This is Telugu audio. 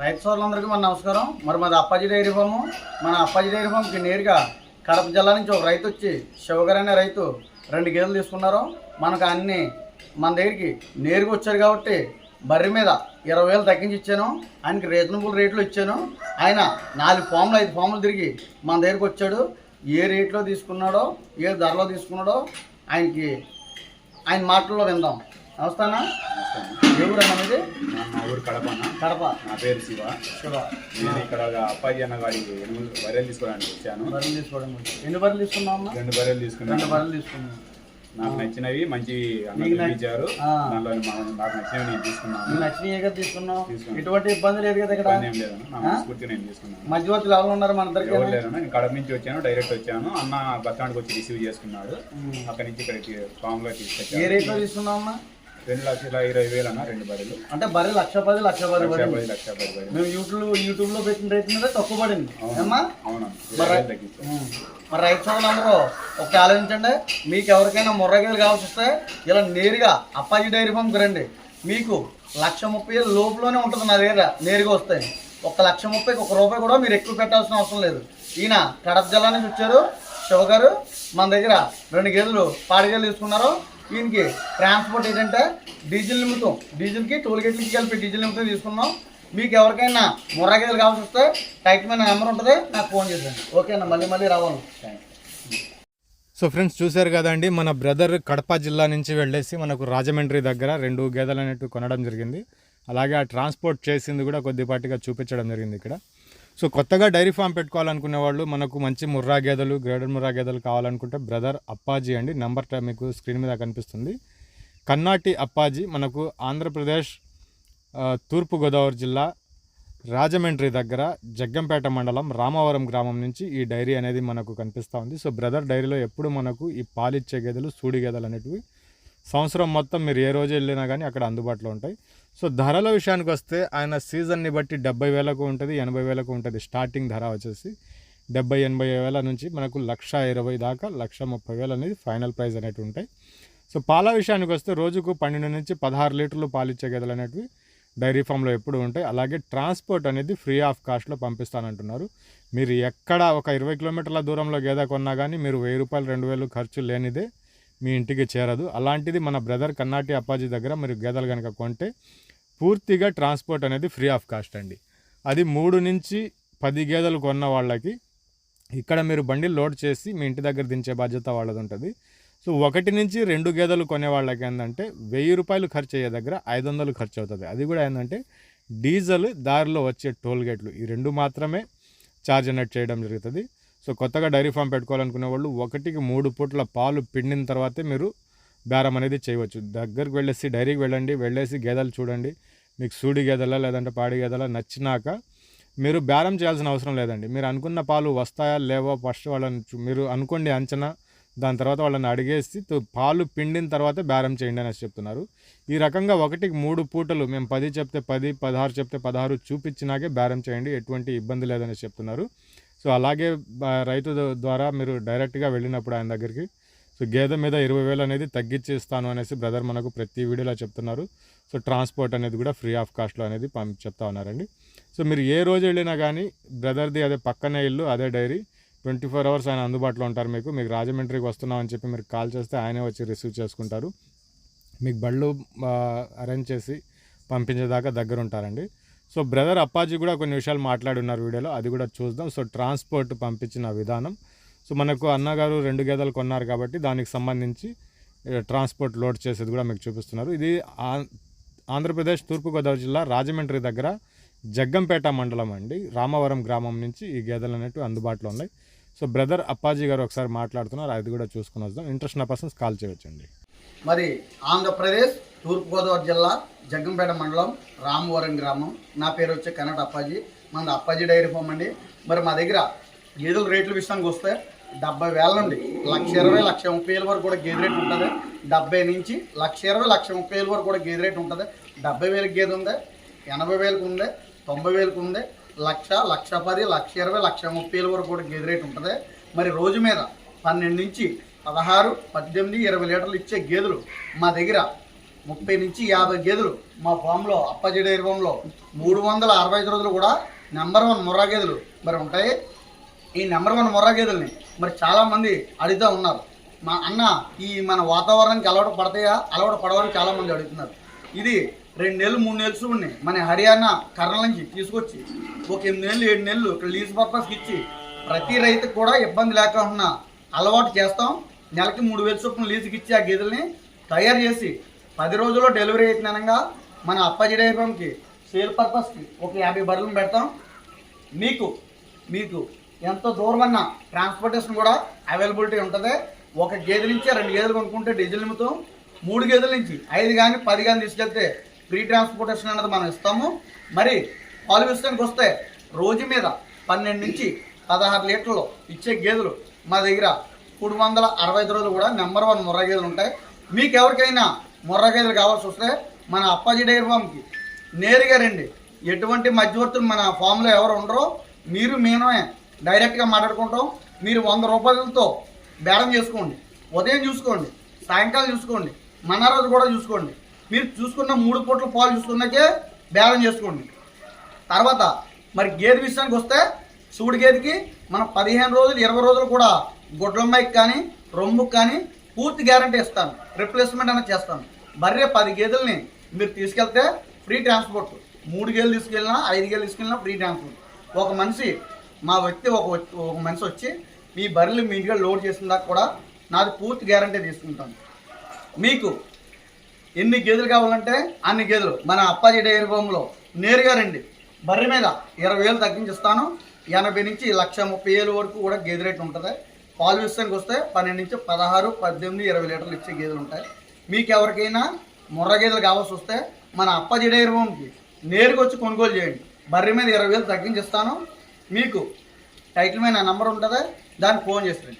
రైతు సోదరులందరికీ మన నమస్కారం. మరి మాది అప్పాజీ డైరీ ఫాము. మన అప్పాజీ డైరీ ఫామ్కి నేరుగా కడప జిల్లా నుంచి ఒక రైతు వచ్చి శివగారు అనే రైతు రెండు గేదెలు తీసుకున్నారు. మనకు అన్ని మన దగ్గరికి నేరుగా వచ్చారు కాబట్టి బర్రె మీద ఇరవై వేలు తగ్గించి ఇచ్చాను. ఆయనకి రీజనబుల్ రేట్లో ఇచ్చాను. ఆయన నాలుగు ఫామ్లు ఐదు ఫామ్లు తిరిగి మన దగ్గరికి వచ్చాడు. ఏ రేట్లో తీసుకున్నాడో ఏ ధరలో తీసుకున్నాడో ఆయనకి ఆయన మాటల్లో విందాం. నమస్తానా ఏ ఊరన్నా మీది? నా ఊరు కడప అన్న. కడప. నా పేరు శివ. శివ. నేను ఇక్కడ అప్పాజీ అన్న గారికి బర్రెలు తీసుకోవడానికి వచ్చాను. బర్రెలు తీసుకోవడం. ఎన్ని బర్రెలు తీసుకున్నావు రెండు బర్రెలు రెండు తీసుకున్నాను బర్రెలు తీసుకున్నాం నాకు నచ్చినవి మంచి ఇచ్చారు. దానిలో నాకు నచ్చినవి నేను తీసుకున్నాను. నచ్చినవి కదా తీసుకున్నావు? తీసుకున్నాను. ఎటువంటి ఇబ్బంది లేదు కదా ఇక్కడ? ఏం లేదన్న నా మనస్ఫూర్తిగా నేను తీసుకున్నాను. మధ్యవర్తులు ఎవరు ఉన్నారు మన దగ్గర ఎవరు లేరన్న. నేను కడప నుంచి వచ్చాను డైరెక్ట్ వచ్చాను. అన్న బస్ స్టాండ్కి వచ్చి రిసీవ్ చేసుకున్నాడు. అక్కడి నుంచి ఇక్కడికి ఫామ్లో ఏ తీసుకొచ్చాను రేట్లో తీసుకున్నావు అమ్మా? రెండు లక్షల ఇరవై వేలు అన్న రెండు బర్రెలు. అంటే బర్రె లక్ష పది లక్ష పది లక్ష పది లక్ష పది బర్రెలు మేము యూట్యూబ్ యూట్యూబ్లో పెట్టిన రేట్ మీద తక్కువ పడింది. ఏమ్మా? మరి రైతు సోదరులందరూ ఒక ఆలోచించండి. మీకు ఎవరికైనా ముర్రగేలు కావాల్సి వస్తే ఇలా నేరుగా అప్పాజీ డైరీ ఫామ్కి రండి. మీకు లక్ష ముప్పై వేలు లోపులోనే ఉంటుంది నా దగ్గర నేరుగా వస్తాయి. ఒక లక్ష ముప్పైకి ఒక రూపాయి కూడా మీరు ఎక్కువ పెట్టాల్సిన అవసరం లేదు. ఈయన కడప జిల్లా నుంచి వచ్చారు. శివ గారు మన దగ్గర రెండు గేదెలు పాడి గేదెలు తీసుకున్నారు. దీనికి ట్రాన్స్పోర్ట్ ఏంటంటే డీజిల్ నిమిత్తం డీజిల్కి టోల్ గేట్లకి కలిపి డీజిల్ నిమిత్తం తీసుకున్నాం. మీకు ఎవరికైనా ముర్రా గేదెలు కావాల్సి వస్తే టైట్మైన నెంబర్ ఉంటుంది నాకు ఫోన్ చేయండి ఓకేనా మళ్ళీ మళ్ళీ రావాలి? సో ఫ్రెండ్స్ చూశారు కదండి మన బ్రదర్ కడప జిల్లా నుంచి వెళ్ళేసి మనకు రాజమండ్రి దగ్గర రెండు గేదెలు అనేట్టు కొనడం జరిగింది. అలాగే ఆ ట్రాన్స్పోర్ట్ చేసింది కూడా కొద్దిపాటిగా చూపించడం జరిగింది ఇక్కడ. సో కొత్తగా డైరీ ఫామ్ పెట్టుకోవాలనుకునే వాళ్ళు మనకు మంచి ముర్రా గేదెలు గ్రేడర్ ముర్రా గేదెలు కావాలనుకుంటే బ్రదర్ అప్పాజీ అండి. నంబర్ మీకు స్క్రీన్ మీద కనిపిస్తుంది. కన్నాటి అప్పాజీ మనకు ఆంధ్రప్రదేశ్ తూర్పుగోదావరి జిల్లా రాజమండ్రి దగ్గర జగ్గంపేట మండలం రామవరం గ్రామం నుంచి ఈ డైరీ అనేది మనకు కనిపిస్తూ ఉంది. సో బ్రదర్ డైరీలో ఎప్పుడు మనకు ఈ పాలిచ్చే గేదెలు సూడి గేదెలు అనేటివి సంవత్సరం మొత్తం మీరు ఏ రోజు వెళ్ళినా కానీ అక్కడ అందుబాటులో ఉంటాయి. సో ధరల విషయానికి వస్తే ఆయన సీజన్ని బట్టి డెబ్బై వేలకు ఉంటుంది ఎనభై వేలకు ఉంటుంది. స్టార్టింగ్ ధర వచ్చేసి డెబ్బై ఎనభై వేల నుంచి మనకు లక్ష ఇరవై దాకా లక్ష ముప్పై వేలు అనేది ఫైనల్ ప్రైస్ అనేవి ఉంటాయి. సో పాల విషయానికి వస్తే రోజుకు పన్నెండు నుంచి పదహారు లీటర్లు పాలిచ్చే గేదెలు అనేటివి డైరీ ఫామ్లో ఎప్పుడు ఉంటాయి. అలాగే ట్రాన్స్పోర్ట్ అనేది ఫ్రీ ఆఫ్ కాస్ట్లో పంపిస్తానంటున్నారు. మీరు ఎక్కడ ఒక ఇరవై కిలోమీటర్ల దూరంలో గేదె కొన్నా కానీ మీరు వెయ్యి రూపాయలు రెండు వేలు ఖర్చు లేనిదే మీ ఇంటికి చేరదు. అలాంటిది మన బ్రదర్ కన్నాటి అప్పాజీ దగ్గర మీరు గేదెలు కనుక కొంటే పూర్తిగా ట్రాన్స్పోర్ట్ అనేది ఫ్రీ ఆఫ్ కాస్ట్ అండి. అది మూడు నుంచి పది గేదెలు కొన్న వాళ్ళకి ఇక్కడ మీరు బండి లోడ్ చేసి మీ ఇంటి దగ్గర దించే బాధ్యత వాళ్ళది ఉంటుంది. సో ఒకటి నుంచి రెండు గేదెలు కొనే వాళ్ళకి ఏంటంటే వెయ్యి రూపాయలు ఖర్చు అయ్యే దగ్గర ఐదు వందలు ఖర్చు అవుతుంది. అది కూడా ఏంటంటే డీజిల్ దారిలో వచ్చే టోల్ గేట్లు ఈ రెండు మాత్రమే ఛార్జ్ అనేది చేయడం జరుగుతుంది. సో కొత్తగా డైరీ ఫామ్ పెట్టుకోవాలనుకునే వాళ్ళు ఒకటికి మూడు పూట్ల పాలు పిండిన తర్వాతే మీరు బేరం అనేది చేయవచ్చు. దగ్గరికి వెళ్ళేసి డైరీకి వెళ్ళండి వెళ్ళేసి గేదెలు చూడండి. మీకు సూడి గేదెలా లేదంటే పాడి గేదెల నచ్చినాక మీరు బేరం చేయాల్సిన అవసరం లేదండి. మీరు అనుకున్న పాలు వస్తాయా లేవో ఫస్ట్ వాళ్ళని చూ- మీరు అనుకోండి అంచనా దాని తర్వాత వాళ్ళని అడిగేసి తో- పాలు పిండిన తర్వాత బేరం చేయండి అనేసి చెప్తున్నారు. ఈ రకంగా ఒకటికి మూడు పూటలు మేము పది చెప్తే పది పదహారు చెప్తే పదహారు చూపించినాకే బేరం చేయండి ఎటువంటి ఇబ్బంది లేదని చెప్తున్నారు. సో అలాగే రైతు ద- ద్వారా మీరు డైరెక్ట్గా వెళ్ళినప్పుడు ఆయన దగ్గరికి సో గేదె మీద ఇరవై వేలు అనేది తగ్గించి ఇస్తాను అనేసి బ్రదర్ మనకు ప్రతి వీడియోలో చెప్తున్నారు. సో ట్రాన్స్పోర్ట్ అనేది కూడా ఫ్రీ ఆఫ్ కాస్ట్లో అనేది పం చెప్తా ఉన్నారండి. సో మీరు ఏ రోజు వెళ్ళినా కానీ బ్రదర్ది అదే పక్కనే ఇల్లు అదే డైరీ ట్వంటీ ఫోర్ అవర్స్ ఆయన అందుబాటులో ఉంటారు మీకు. మీకు రాజమండ్రికి వస్తున్నామని చెప్పి మీరు కాల్ చేస్తే ఆయనే వచ్చి రిసీవ్ చేసుకుంటారు. మీకు బళ్ళు అరేంజ్ చేసి పంపించేదాకా దగ్గర ఉంటారండి సో బ్రదర్ అప్పాజీ కూడా కొన్ని విషయాలు మాట్లాడి ఉన్నారు వీడియోలో అది కూడా చూద్దాం. సో ట్రాన్స్పోర్ట్ పంపించిన విధానం. సో మనకు అన్నగారు రెండు గేదెలు కొన్నారు కాబట్టి దానికి సంబంధించి ట్రాన్స్పోర్ట్ లోడ్ చేసేది కూడా మీకు చూపిస్తున్నారు. ఇది ఆంధ్రప్రదేశ్ తూర్పుగోదావరి జిల్లా రాజమండ్రి దగ్గర జగ్గంపేట మండలం అండి. రామవరం గ్రామం నుంచి ఈ గేదెలు అనేవి అందుబాటులో ఉన్నాయి. సో బ్రదర్ అప్పాజీ గారు ఒకసారి మాట్లాడుతున్నారు అది కూడా చూసుకుని వద్దాం. ఇంట్రెస్ట్ ఉన్న పర్సన్స్ కాల్ చేయొచ్చండి. మరి ఆంధ్రప్రదేశ్ తూర్పుగోదావరి జిల్లా జగ్గంపేట మండలం రామవరం గ్రామం. నా పేరు వచ్చి కన్నడ అప్పాజీ. మన అప్పాజీ డైరీ ఫామ్ అండి. మరి మా దగ్గర గేదెల రేట్ల విషయానికి వస్తే డెబ్బై వేల నుండి లక్ష ఇరవై లక్ష ముప్పై వేల వరకు కూడా గేదె రేట్ ఉంటుంది. డెబ్బై నుంచి లక్ష ఇరవై లక్ష ముప్పై వేల వరకు కూడా గేదె రేట్ ఉంటుంది. డెబ్బై వేలకు గేదె ఉంది ఎనభై వేలకు ఉంది తొంభై వేలకు ఉంది లక్ష లక్ష పది లక్ష ఇరవై లక్ష ముప్పై వేల వరకు కూడా గేదె రేట్ ఉంటుంది. మరి రోజు మీద పన్నెండు నుంచి పదహారు పద్దెనిమిది ఇరవై లీటర్లు ఇచ్చే గేదెలు మా దగ్గర ముప్పై నుంచి యాభై గేదెలు మా ఫామ్లో అప్పాజీ ఫామ్లో మూడు వందల అరవై ఐదు రోజులు కూడా నెంబర్ వన్ ముర్రా గేదెలు మరి ఉంటాయి. ఈ నెంబర్ వన్ ముర్రా గేదెల్ని మరి చాలామంది అడుగుతూ ఉన్నారు. మా అన్న ఈ మన వాతావరణానికి అలవాటు పడతాయా? అలవాటు పడవని చాలామంది అడుగుతున్నారు. ఇది రెండు నెలలు మూడు నెలలు ఉన్నాయి మన హర్యానా కర్నూలు నుంచి తీసుకొచ్చి ఒక ఎనిమిది నెలలు ఏడు నెలలు ఇక్కడ లీజ్ పర్పస్కి ఇచ్చి ప్రతి రైతుకు కూడా ఇబ్బంది లేకుండా అలవాటు చేస్తాం. నెలకి మూడు వేలు చొప్పున లీజుకి ఇచ్చి ఆ గేదెల్ని తయారు చేసి పది రోజుల్లో డెలివరీ అయినంగా మన అప్పాజీ డైరీ ఫామ్కి సేల్ పర్పస్కి ఒక యాభై బర్రెలను పెడతాం. మీకు మీకు ఎంత దూరమన్నా ట్రాన్స్పోర్టేషన్ కూడా అవైలబిలిటీ ఉంటుంది. ఒక గేదె నుంచి రెండు గేదెలు కొనుక్కుంటే డీజిల్ నిమిత్తం మూడు గేదెల నుంచి ఐదు కానీ పది కానీ తీసుకెళ్తే ఫ్రీ ట్రాన్స్పోర్టేషన్ అనేది మనం ఇస్తాము. మరి పాలు విషయానికి వస్తే రోజు మీద పన్నెండు నుంచి పదహారు లీటర్లు ఇచ్చే గేదెలు మా దగ్గర మూడు వందల అరవై ఐదు రోజులు కూడా నెంబర్ వన్ ముర్రా గేదెలు ఉంటాయి. మీకు ఎవరికైనా ముర్రా గేదెలు కావాల్సి వస్తే మన అప్పాజీ డైరీ ఫామ్కి నేరుగా రండి. ఎటువంటి మధ్యవర్తులు మన ఫామ్లో ఎవరు ఉండరో మీరు మేమే డైరెక్ట్గా మాట్లాడుకుంటాం. మీరు వంద రూపాయలతో బేరం చేసుకోండి. ఉదయం చూసుకోండి సాయంకాలం చూసుకోండి మన రోజు కూడా చూసుకోండి. మీరు చూసుకున్న మూడు పూట్ల పాలు చూసుకున్నాకే బేరం చేసుకోండి. తర్వాత మరి గేదె విషయానికి వస్తే సూడి గేదెకి మనం పదిహేను రోజులు ఇరవై రోజులు కూడా గుడ్లమ్మాయికి కానీ రొమ్ముకి కానీ పూర్తి గ్యారంటీ ఇస్తాను. రిప్లేస్మెంట్ అనేది చేస్తాను. బర్రె పది గేదెల్ని మీరు తీసుకెళ్తే ఫ్రీ ట్రాన్స్పోర్ట్ మూడు గేలు తీసుకెళ్ళినా ఐదు గేలు తీసుకెళ్ళినా ఫ్రీ ట్రాన్స్పోర్ట్ ఒక మనిషి మా వ్యక్తి ఒక ఒక మనిషి వచ్చి మీ బర్రెలు మీ ఇంటిగా లోడ్ చేసిన దాకా కూడా నాది పూర్తి గ్యారంటీ తీసుకుంటాను. మీకు ఎన్ని గేదెలు కావాలంటే అన్ని గేదెలు. మన అప్పాజీ డైరీ ఫామ్లో నేరుగా రండి. బర్రె మీద ఇరవై వేలు తగ్గించిస్తాను ఎనభై నుంచి లక్ష ముప్పై వేలు వరకు కూడా గేదె రేటు ఉంటుంది. పాలు విషయానికి వస్తే పన్నెండు నుంచి పదహారు పద్దెనిమిది ఇరవై లీటర్లు ఇచ్చే గేదెలు ఉంటాయి. మీకు ఎవరికైనా ముర్ర గేదెలు కావాల్సి వస్తే మన అప్పాజీ డైరీ ఫామ్కి నేరుగా వచ్చి కొనుగోలు చేయండి. బర్రె మీద ఇరవై వేలు తగ్గించిస్తాను మీకు టైటిల్ మీద నా నంబర్ ఉంటుంది. దానికి ఫోన్ చేస్తాను